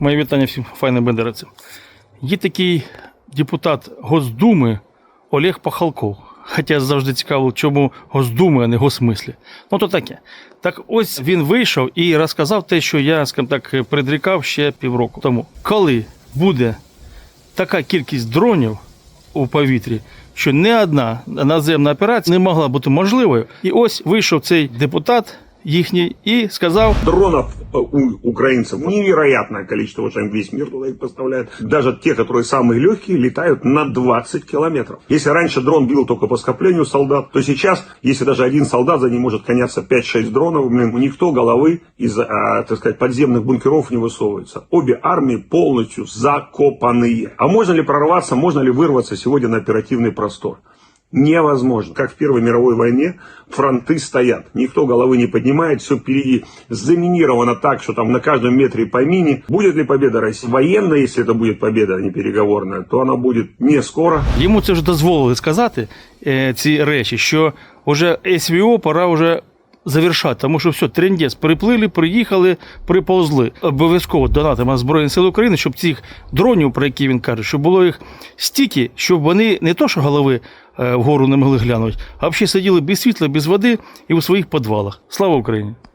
Моє вітання всім файним бендерівцям. Є такий депутат Госдуми Олег Пахалков. Хоча завжди цікаво, чому Госдуми, а не Госмислі. Ну то таке. Так ось він вийшов і розказав те, що я, скажімо так, предрікав ще півроку тому. Коли буде така кількість дронів у повітрі, що не одна наземна операція не могла бути можливою. І ось вийшов цей депутат їхній і сказав: Дронов э, у украинцев невероятное количество, вот там весь мир туда их поставляет. Даже те, которые самые легкие, летают на 20 километров. Если раньше дрон бил только по скоплению солдат, то сейчас, если даже один солдат за ним может коняться 5-6 дронов, блин, никто головы из, а, так сказать, подземных бункеров не высовывается. Обе армии полностью закопанные. А можно ли прорваться, можно ли вырваться сегодня на оперативный простор? Невозможно. Как в Первой мировой войне фронты стоят. Никто головы не поднимает, все впереди заминировано так, что там на каждом метре по мине. Будет ли победа России? Военная, если это будет победа, а не переговорная, то она будет не скоро. Йому це вже дозволили сказати е, ці речі, що вже СВО пора вже завершати, тому що все, трендець, приплили, приїхали, приповзли. Обов'язково донатимо Збройні Сили України, щоб цих дронів, про які він каже, щоб було їх стільки, щоб вони не то, що голови е, вгору не могли глянути, а взагалі сиділи без світла, без води і у своїх підвалах. Слава Україні!